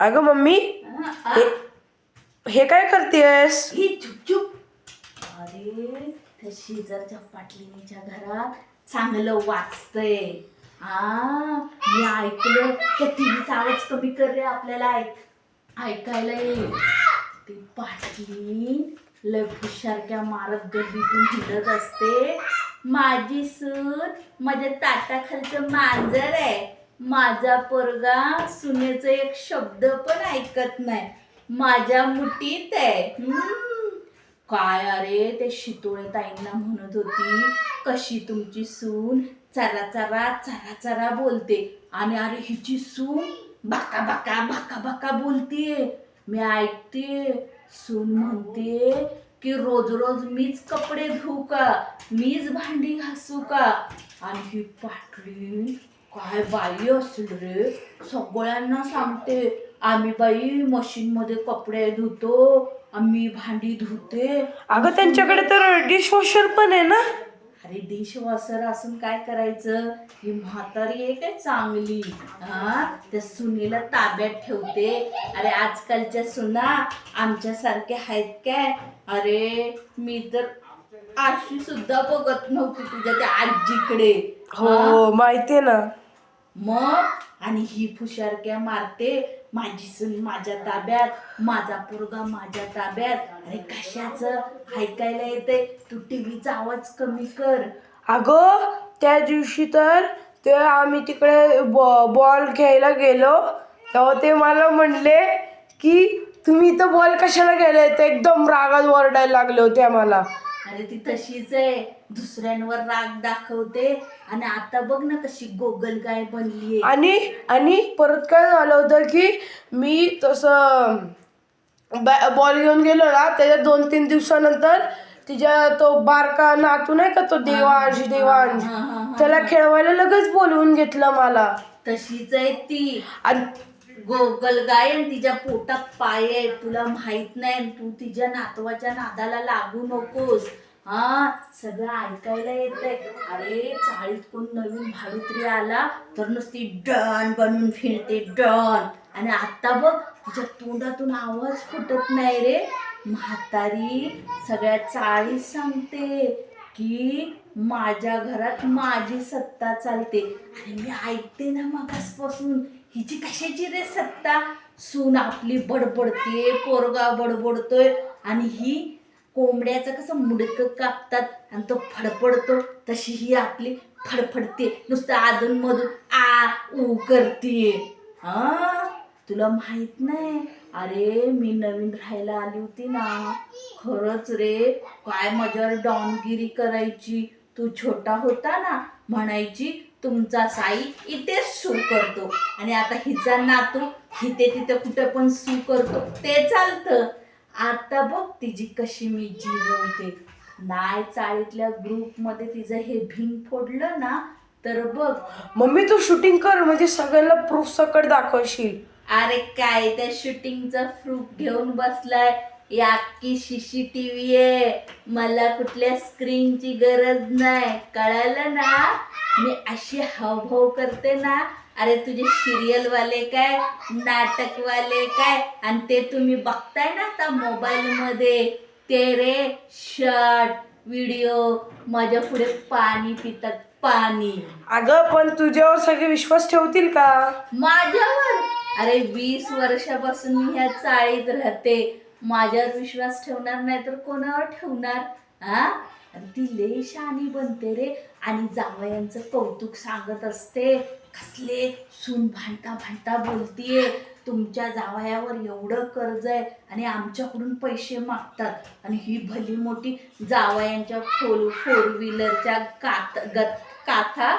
अगं मम्मी हा, हे काय करतेस ही चुप चुप. अरे त्या शेजारच्या पाटलिनीच्या घरात चांगलं वाचतंय. हा मी ऐकलं त्या टीव्हीचा आवाज कमी कर रे आपल्याला ऐक ऐकायला येईल. ती पाटली लय हुशारक्या मारत गल्लीतून हिंडत असते. माझी सून माझ्या ताटाखालचं मांजर आहे. माझा पोरगा सुनेचा एक शब्द पण ऐकत नाही. माझ्या मुठीत आहे. हम्म. काय अरे ते शितोळे ताईंना म्हणत होती. कशी तुमची सून? चरा चरा चरा चरा बोलते. आणि अरे हिची सून? बाका बाका बाका बाका बोलतीये मी ऐकते. सून म्हणते की रोज रोज मीच कपडे धुऊ का? मीच भांडी घासू का? आणि ही पाटली काय बाई असेल रे? सगळ्यांना सांगते. आम्ही बाई मशीन मध्ये कपडे धुतो आम्ही भांडी धुते. अगं त्यांच्याकडे तर डिशवॉशर पण आहे ना? अरे डिश वॉशर असून काय करायचं? ही म्हातारी आहे काय चांगली? हा? त्या सुनीला ताब्यात ठेवते. अरे आजकालच्या सुना आमच्यासारख्या आहेत काय? अरे मी तर अशी सुद्धा बघत नव्हती तुझ्या त्या आजीकडे. हा? हो? माहितीये ना. मग आणि ही फुशारक्या मारते माझी सून माझ्या ताब्यात माझा पोरगा माझ्या ताब्यात. अरे कशाचं? ऐकायला येते तू टीव्हीचा आवाज कमी कर. अगं त्या दिवशी तर ते आम्ही तिकडे बॉल घ्यायला गेलो. तेव्हा ते मला म्हणले की तुम्ही इथं बॉल कशाला गेले ते एकदम रागात ओरडायला लागले होते आम्हाला. अरे ती तशीच आहे. दुसऱ्यांवर राग दाखवते. आणि आता बघ ना कशी गोगल गाय बनलीये. आणि आणि परत काय झालं होतं की मी तसं बॉल घेऊन गेलो ना त्याच्या दोन तीन दिवसानंतर तिच्या तो बारका नातू नाही का तो देवांश देवांश. त्याला खेळवायला लगेच बोलवून घेतलं मला. तशीच आहे ती. आणि गोगल गाय तिच्या पोटात पाय आहे तुला माहीत नाही तू तिच्या नातवाच्या नादाला लागू नकोस. हा सगळं ऐकायला येतंय. अरे चाळीत कोण नवीन भाडुत्री आला तर नुसती डन बनून फिरते डन. आणि आता बघ तिच्या तोंडातून आवाज फुटत नाही रे. म्हातारी सगळ्या चाळीत सांगते की माझ्या घरात माझी सत्ता चालते. आणि मी ऐकते ना मागासपासून हिची कशाची रे सत्ता? सून आपली बडबडते पोरगा बडबडतोय आणि ही कोंबड्याचं कसं मुडकं कापतात आणि तो फडफडतो तशी ही आपली फडफडते. नुसतं अधून मधून आ ऊ करते. हा तुला माहीत नाही? अरे मी नवीन राहायला आली होती ना. खरंच रे काय माझ्यावर डॉनगिरी करायची. तू छोटा होता ना म्हणायची तुमचा साई इथेच सू करतो. आणि आता हिचा नातू इथे तिथे कुठे पण सू करतो. ते चालतं. आता बघ तिची कशी मी जिरवते नाही चाळीतल्या ग्रुपमध्ये तिचं हे भिंग फोडलं ना तर बघ. मम्मी तू शूटिंग कर म्हणजे सगळ्यांना प्रूफ सकट दाखवशील. अरे काय त्या शूटिंगचा प्रूफ घेऊन बसलाय. या अख्खी शिशी टीव्ही आहे. मला कुठल्या स्क्रीनची गरज नाही कळालं ना? मी अशी हावभाव करते ना अरे तुझे सिरियल वाले काय नाटक वाले काय आणि ते तुम्ही बघताय ना आता मोबाईल मध्ये. ते रे शर्ट व्हिडिओ माझ्या पुढे पाणी पितात पाणी. अगं पण तुझ्यावर सगळे विश्वास ठेवतील का? माझ्यावर? अरे वीस वर्षापासून मी ह्या चाळीत राहते. माझ्यावर विश्वास ठेवणार नाही तर कोणावर ठेवणार? हा अरे ती शहाणी बनते रे. आणि जावयांचं कौतुक सांगत असते. कसले सून भांडता भांडता बोलतीये. तुमच्या जावयावर एवढं कर्ज आहे आणि आमच्याकडून पैसे मागतात. आणि ही भली मोठी जावयांच्या फोर फोर व्हीलरच्या कात गत काथा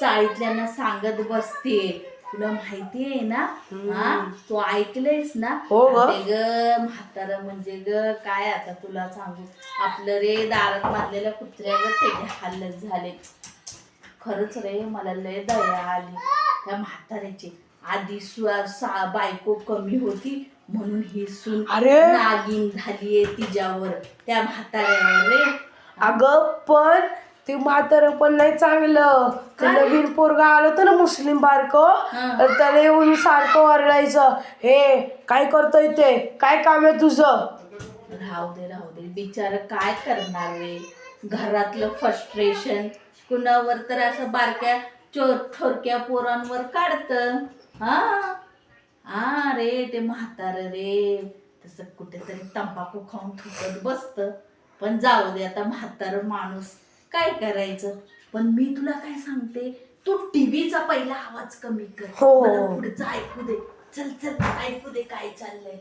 चाळीतल्यांना सांगत बसते. तुला माहिती आहे ना हा? तू ऐकलंयस ना? हो ग. ते म्हातारा म्हणजे ग काय आता तुला सांगू? आपलं रे दारात मारलेल्या कुत्र्यावर त्याचे हालत झाले. खरंच रे मला लय दया आली. त्या म्हाताऱ्याची. आधी सा बायको कमी होती म्हणून ही सून अरे. नागिन झालीये तिच्यावर त्या म्हाताऱ्यावर रे. अगं पण ते म्हातारं पण नाही चांगलं. ते काय? नवीन पोरगा आलं होतं ना मुस्लिम बारक हा. तर त्याला येऊन सारखं ओरडायचं हे काय करतोय ते? काय काम आहे तुझं? राहू दे राहू दे. बिचार काय करणार रे? घरातलं फ्रस्ट्रेशन कुणावर तर असं बारक्या चो थोरक्या पोरांवर काढत. हा? हा रे ते म्हातार रे. तसं कुठेतरी तंबाखू खाऊन थुकत बसत. पण जाऊ दे आता म्हातार माणूस. काय करायचं? पण मी तुला काय सांगते? तू टीव्हीचा पहिला आवाज कमी कर. हो. पुढचं ऐकू दे. चल चल ऐकू दे काय चाललंय.